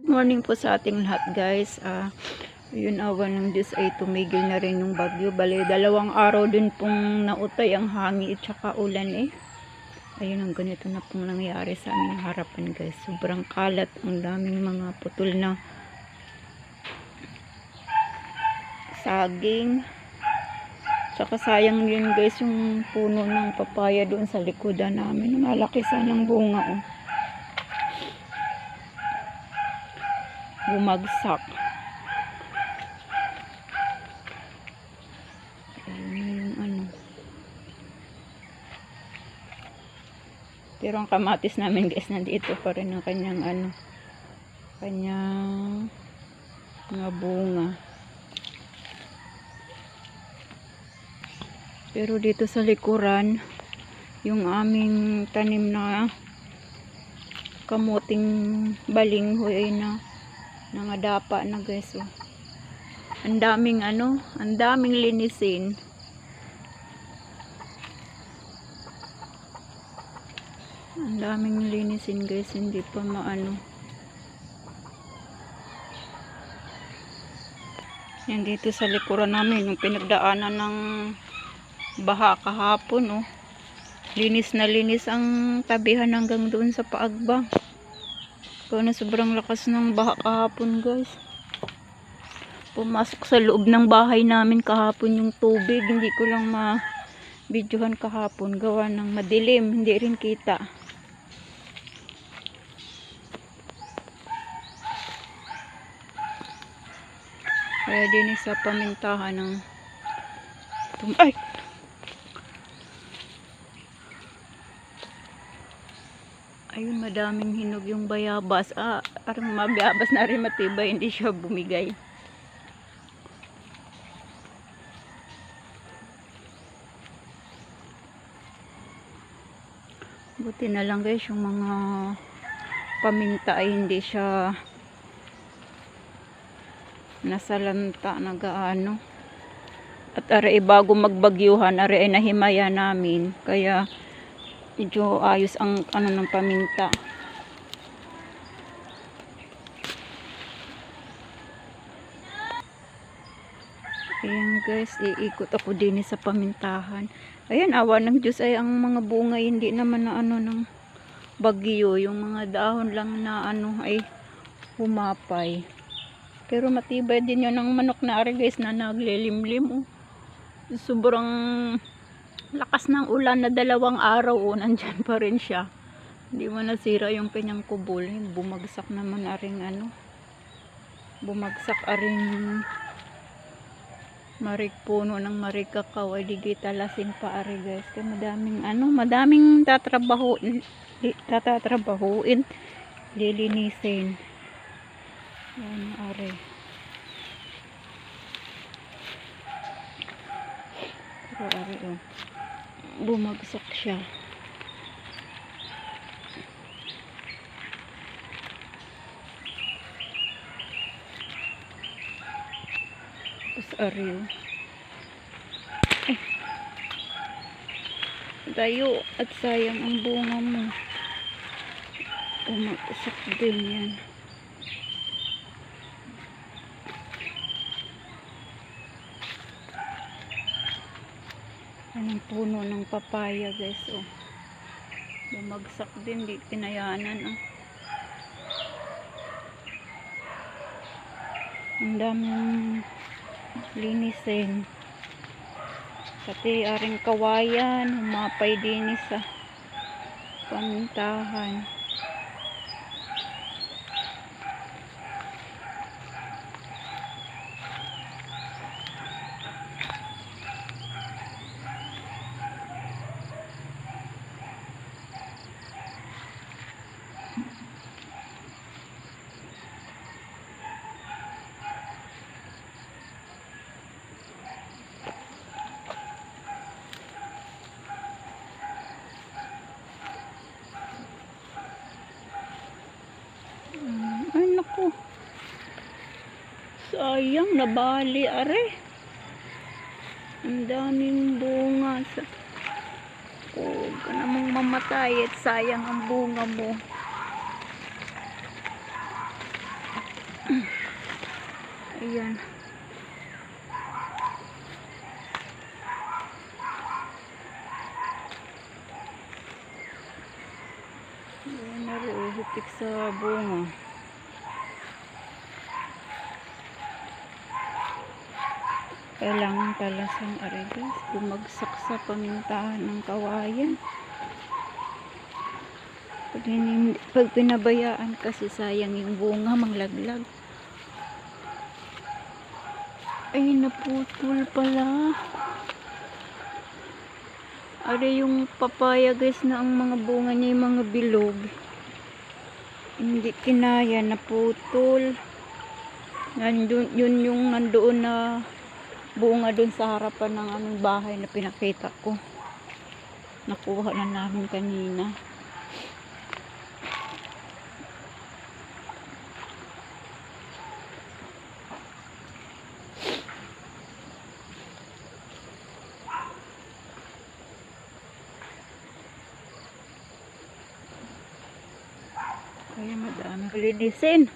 Good morning po sa ating lahat guys. Ah, yun awan ng Diyos ay tumigil na rin yung bagyo. Bale, dalawang araw din pong nautay ang hangin at saka ulan eh. Ayun ang ganito na pong nangyari sa aming harapan guys. Sobrang kalat. Ang daming mga putol na saging. Tsaka sayang yun guys yung puno ng papaya doon sa likodan namin. Malaki sanang bunga oh. Bumagsak. Ayun yung ano. Pero ang kamatis namin guys, nandito pa rin ang kanyang ano, kanyang mga bunga. Pero dito sa likuran, yung aming tanim na kamuting balinghoy na nangadapa na guys oh. Ang daming ano, ang daming linisin. Ang daming linisin guys, hindi pa maano. Yan dito sa likuran namin, yung pinagdaanan ng baha kahapon oh. Linis na linis ang tabihan hanggang doon sa paagbang. Na sobrang lakas ng baha kahapon guys. Pumasok sa loob ng bahay namin kahapon yung tubig. Hindi ko lang ma videohan kahapon. Gawa ng madilim. Hindi rin kita. Kaya din sa pamintahan ng ay! Ayun, madaming hinog yung bayabas. Ah, arang mabayabas na rin matibay, hindi siya bumigay. Buti na lang guys, yung mga paminta ay hindi siya nasalanta na gaano. At are bago magbagyuhan, are ay nahimaya namin. Kaya medyo ayos ang ano ng paminta. Ayan guys, iikot ako din sa pamintahan. Ayan, awa ng Diyos ay ang mga bunga hindi naman na ano ng bagyo. Yung mga dahon lang na ano ay humapay. Pero matibay din yun ang manok na ari guys na naglilimlim. Oh. Sobrang lakas ng ulan na dalawang araw oh, nandyan pa rin siya. Hindi mo nasira yung kanyang kubol. Bumagsak naman aring ano. Bumagsak aring marik puno ng marik kakao ay digitalasin pa ari guys. Kaya madaming ano, madaming tatrabaho tatatrabahuin lilinisin. Yan ari. Pero ari oh bumagsak siya. Tapos ariyo. Ay. Dayo at sayang ang bunga mo. Bumagsak din yan. Anong puno ng papaya guys oh. Bumagsak din, di pinayanan oh. Ang daming linisin. Pati aring kawayan, humapay din sa pamintahan. Ay, naku. Sayang, nabali, are. Ang daming bunga. Sa... Huwag ka namang mamatay at sayang ang bunga mo. Ayan. Ayan na rin, hitik sa bunga. Kailangan talasang aregas, bumagsak sa pamintahan ng kawayan. Pag, pag pinabayaan kasi sayang yung bunga, manglaglag. Ay, naputol pala. Are yung papaya guys na ang mga bunga niya yung mga bilog. Hindi kinaya, naputol. Nandun, yun yung nandoon na bunga dun sa harapan ng aming bahay na pinakita ko. Nakuha na namin kanina. Kaya madami linisin.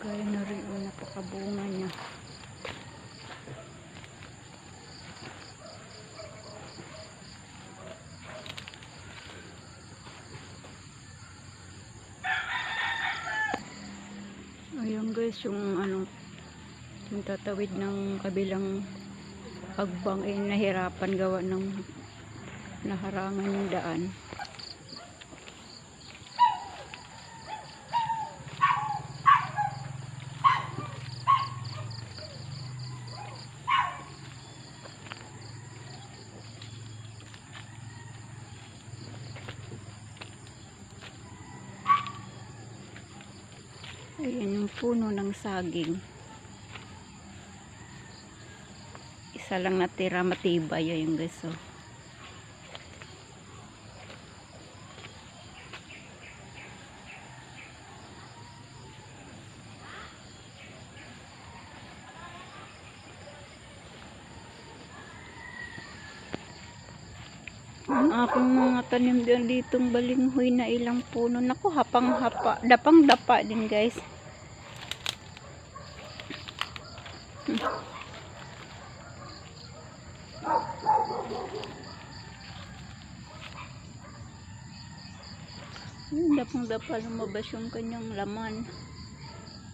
Gaya na rin yung napakabunga niya. Ayan guys, yung ano, yung tatawid ng kabilang pagbang ay nahirapan gawa ng naharangan yung daan. Ayan yung puno ng saging. Isa lang natira matibay yun guys. Oh. Ang aking mga tanim din ditong balinghoy na ilang puno. Naku, hapang hapa. Dapang dapa din guys. Hmm, dapang dapa lumabas yung kanyang laman.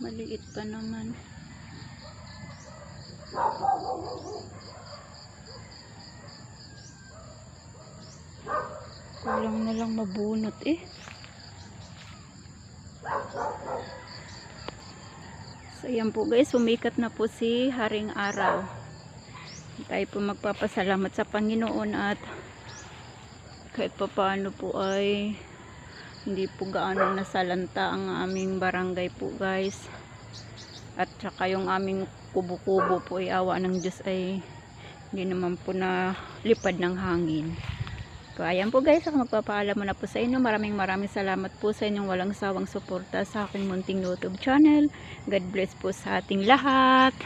Maliit pa naman. Kulang na lang mabunot eh. So yan po guys, sumikat na po si Haring Araw. Tayo po magpapasalamat sa Panginoon at kahit pa paano po ay hindi po gaano nasalanta ang aming barangay po guys. At saka yung aming kubo-kubo po ay ng Diyos ay hindi naman po na lipad ng hangin. So, ayan po guys, ako magpapaalam muna po sa inyo. Maraming maraming salamat po sa inyong walang sawang suporta sa aking munting YouTube channel. God bless po sa ating lahat.